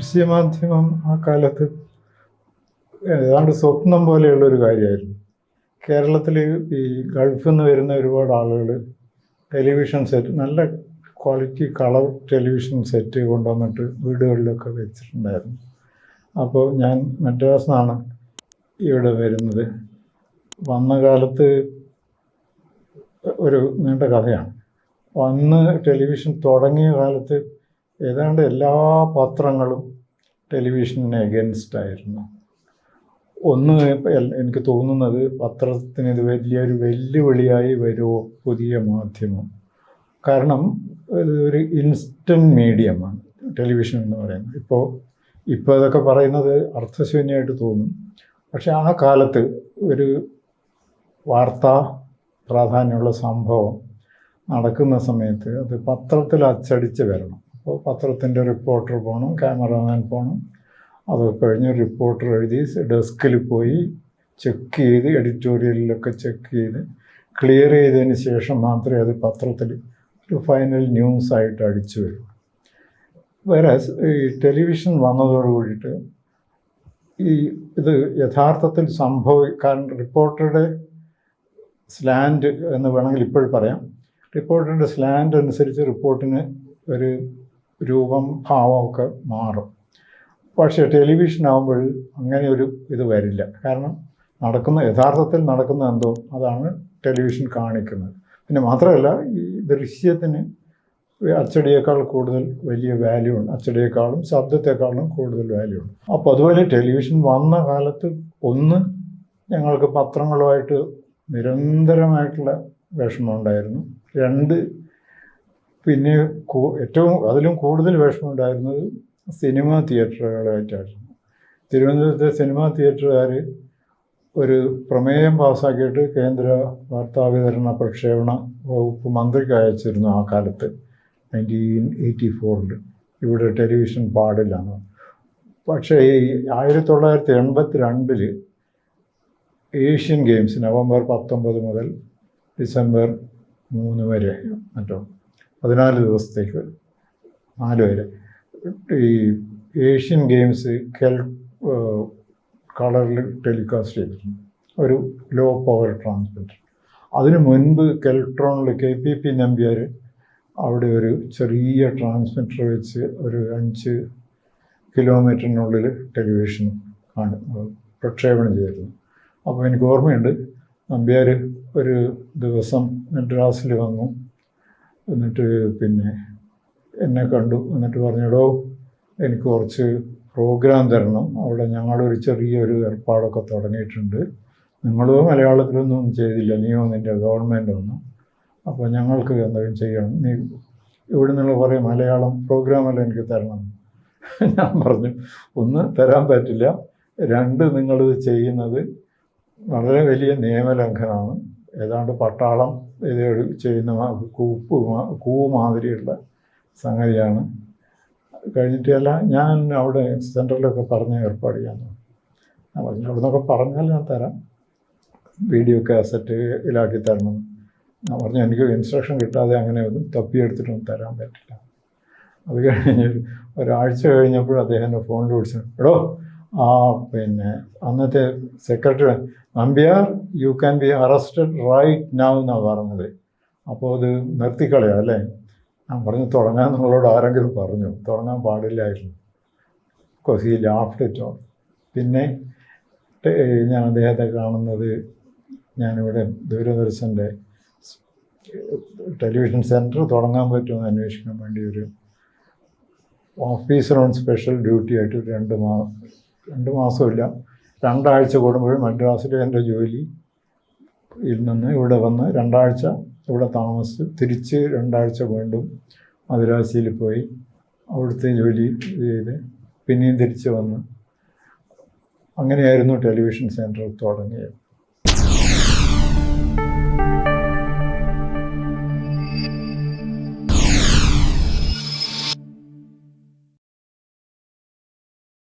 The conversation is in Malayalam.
ദൃശ്യമാധ്യമം ആ കാലത്ത് ഏതാണ്ട് സ്വപ്നം പോലെയുള്ള ഒരു കാര്യമായിരുന്നു. കേരളത്തിൽ ഈ ഗൾഫിൽ നിന്ന് വരുന്ന ഒരുപാട് ആളുകൾ ടെലിവിഷൻ സെറ്റ് നല്ല ക്വാളിറ്റി കളർ ടെലിവിഷൻ സെറ്റ് കൊണ്ടുവന്നിട്ട് വീടുകളിലൊക്കെ വെച്ചിട്ടുണ്ടായിരുന്നു. അപ്പോൾ ഞാൻ മദ്രാസിൽ നിന്നാണ് ഇവിടെ വരുന്നത്. വന്ന കാലത്ത് ഒരു നീണ്ട കഥയാണ്. വന്ന് ടെലിവിഷൻ തുടങ്ങിയ കാലത്ത് ഏതാണ്ട് എല്ലാ പത്രങ്ങളും ടെലിവിഷന് എഗൻസ്റ്റ് ആയിരുന്നു ഒന്ന് എനിക്ക് തോന്നുന്നത് പത്രത്തിന് ഇത് വലിയൊരു വെല്ലുവിളിയായി വരുമോ പുതിയ മാധ്യമം. കാരണം ഒരു ഇൻസ്റ്റന്റ് മീഡിയമാണ് ടെലിവിഷൻ എന്ന് പറയുന്നത്. ഇപ്പോൾ ഇപ്പോൾ ഇതൊക്കെ പറയുന്നത് അർത്ഥശൂന്യമായിട്ട് തോന്നും. പക്ഷെ ആ കാലത്ത് ഒരു വാർത്താ പ്രാധാന്യമുള്ള സംഭവം നടക്കുന്ന സമയത്ത് അത് പത്രത്തിൽ അച്ചടിച്ച് വരണം. അപ്പോൾ പത്രത്തിന്റെ റിപ്പോർട്ടർ പോകണം ക്യാമറാമാൻ പോകണം. അതൊക്കെ കഴിഞ്ഞ് റിപ്പോർട്ടർ എഴുതി ഡെസ്കിൽ പോയി ചെക്ക് ചെയ്ത് എഡിറ്റോറിയലിലൊക്കെ ചെക്ക് ചെയ്ത് ക്ലിയർ ചെയ്തതിന് ശേഷം മാത്രമേ അത് പത്രത്തിൽ ഒരു ഫൈനൽ ന്യൂസ് ആയിട്ട് അടിച്ചു വരൂ. വേറെ ഈ ടെലിവിഷൻ വന്നതോട് കൂടിയിട്ട് ഈ ഇത് യഥാർത്ഥത്തിൽ സംഭവി കാരണം റിപ്പോർട്ടറുടെ സ്ലാൻഡ് എന്ന് വേണമെങ്കിൽ ഇപ്പോഴും പറയാം. റിപ്പോർട്ടറുടെ സ്ലാൻഡ് അനുസരിച്ച് റിപ്പോർട്ടിന് ഒരു രൂപം ഭാവമൊക്കെ മാറും. പക്ഷേ ടെലിവിഷൻ ആകുമ്പോൾ അങ്ങനെ ഒരു ഇത് വരില്ല. കാരണം നടക്കുന്ന യഥാർത്ഥത്തിൽ നടക്കുന്ന എന്തോ അതാണ് ടെലിവിഷൻ കാണിക്കുന്നത്. പിന്നെ മാത്രമല്ല ഈ ദൃശ്യത്തിന് അച്ചടിയേക്കാൾ കൂടുതൽ വലിയ വാല്യൂ ഉണ്ട്. അച്ചടിയേക്കാളും ശബ്ദത്തെക്കാളും കൂടുതൽ വാല്യൂ ഉണ്ട്. അപ്പോൾ അതുപോലെ ടെലിവിഷൻ വന്ന കാലത്ത് ഒന്ന് ഞങ്ങൾക്ക് പത്രങ്ങളുമായിട്ട് നിരന്തരമായിട്ടുള്ള വിഷമമുണ്ടായിരുന്നു രണ്ട് പിന്നെ ഏറ്റവും അതിലും കൂടുതൽ വിഷമമുണ്ടായിരുന്നത് സിനിമാ തിയേറ്ററുകളായിട്ടായിരുന്നു. തിരുവനന്തപുരത്തെ സിനിമാ തിയേറ്ററുകാർ ഒരു പ്രമേയം പാസ്സാക്കിയിട്ട് കേന്ദ്ര വാർത്താവിതരണ പ്രക്ഷേപണ വകുപ്പ് മന്ത്രിക്ക് അയച്ചിരുന്നു ആ കാലത്ത്. നയന്റീൻ എയ്റ്റി ഫോറിൽ ഇവിടെ ടെലിവിഷൻ പാടില്ലാന്ന് പക്ഷേ ഈ ആയിരത്തി തൊള്ളായിരത്തി എൺപത്തി രണ്ടിൽ ഏഷ്യൻ ഗെയിംസ് നവംബർ പത്തൊമ്പത് മുതൽ ഡിസംബർ മൂന്ന് വരെ മറ്റോ പതിനാല് ദിവസത്തേക്ക് നാല് വരെ ഈ ഏഷ്യൻ ഗെയിംസ് കെൽ കളറിൽ ടെലികാസ്റ്റ് ചെയ്തിരുന്നു ഒരു ലോ പവർ ട്രാൻസ്മിറ്റർ. അതിനു മുൻപ് കെൽട്രോണിൽ കെ പി പി നമ്പ്യാർ അവിടെ ഒരു ചെറിയ ട്രാൻസ്മിറ്റർ വെച്ച് ഒരു അഞ്ച് കിലോമീറ്ററിനുള്ളിൽ ടെലിവിഷൻ കാണി പ്രക്ഷേപണം ചെയ്തിരുന്നു. അപ്പോൾ എനിക്ക് ഓർമ്മയുണ്ട് നമ്പ്യാർ ഒരു ദിവസം മദ്രാസിൽ വന്നു. എന്നിട്ട് പിന്നെ എന്നെ കണ്ടു. എന്നിട്ട് പറഞ്ഞിടോ എനിക്ക് കുറച്ച് പ്രോഗ്രാം തരണം. അവിടെ ഞങ്ങളൊരു ചെറിയൊരു ഏർപ്പാടൊക്കെ തുടങ്ങിയിട്ടുണ്ട്. നിങ്ങളോ മലയാളത്തിലൊന്നും ചെയ്തില്ല. നീയോ നിന്റെ ഗവൺമെന്റ് ഒന്നും അപ്പോൾ ഞങ്ങൾക്ക് എന്തെങ്കിലും ചെയ്യണം. നീ ഇവിടെ നിന്നുള്ള കുറേ മലയാളം പ്രോഗ്രാമെല്ലാം എനിക്ക് തരണം. ഞാൻ പറഞ്ഞു ഒന്ന് തരാൻ പറ്റില്ല. രണ്ട് നിങ്ങളിത് ചെയ്യുന്നത് വളരെ വലിയ നിയമലംഘനമാണ്. ഏതാണ്ട് പട്ടാളം ഇത് ചെയ്യുന്ന കൂപ്പ് കൂവ് മാതിരിയുള്ള സംഗതിയാണ്. കഴിഞ്ഞിട്ടല്ല ഞാൻ അവിടെ സെന്ററിലൊക്കെ പറഞ്ഞ് ഏർപ്പാട് ചെയ്യാൻ ഞാൻ പറഞ്ഞു അവിടെ നിന്നൊക്കെ പറഞ്ഞാൽ ഞാൻ തരാം. വീഡിയോ കാസറ്റ് ഇതിലാക്കി തരണം. ഞാൻ പറഞ്ഞു എനിക്ക് ഇൻസ്ട്രക്ഷൻ കിട്ടാതെ അങ്ങനെ ഒന്നും തപ്പിയെടുത്തിട്ടൊന്നും തരാൻ പറ്റില്ല. അത് കഴിഞ്ഞ് ഒരു- ഒരാഴ്ച കഴിഞ്ഞപ്പോൾ അദ്ദേഹം ഫോണിൽ വിളിച്ചു. എടോ ആ പിന്നെ അന്നത്തെ secretary Nambiar you can be arrested right now എന്നാണ് പറഞ്ഞത്. അപ്പോൾ അത് നിർത്തിക്കളയാം അല്ലേ? ഞാൻ പറഞ്ഞു തുടങ്ങാൻ നിങ്ങളോട് ആരെങ്കിലും പറഞ്ഞു. തുടങ്ങാൻ പാടില്ലായിരുന്നു. ബിക്കോസ് ഈ ലാഫ്റ്റ് ഇറ്റ് പിന്നെ ഞാൻ അദ്ദേഹത്തെ കാണുന്നത് ഞാനിവിടെ ദൂരദർശന്റെ ടെലിവിഷൻ സെന്റർ തുടങ്ങാൻ പറ്റുമെന്ന് അന്വേഷിക്കാൻ വേണ്ടി ഒരു ഓഫീസർ ഓൺ സ്പെഷ്യൽ ഡ്യൂട്ടി ആയിട്ട് രണ്ട് മാ രണ്ട് മാസമില്ല. രണ്ടാഴ്ച കൂടുമ്പോഴും മദ്രാസിലെ എന്റെ ജോലി നിന്ന് ഇവിടെ വന്ന് രണ്ടാഴ്ച ഇവിടെ താമസിച്ച് തിരിച്ച് രണ്ടാഴ്ച വീണ്ടും മദ്രാസിയിൽ പോയി അവിടുത്തെ ജോലി ചെയ്ത് പിന്നെയും തിരിച്ച് വന്ന്. അങ്ങനെയായിരുന്നു ടെലിവിഷൻ സെന്റർ തുടങ്ങിയത്.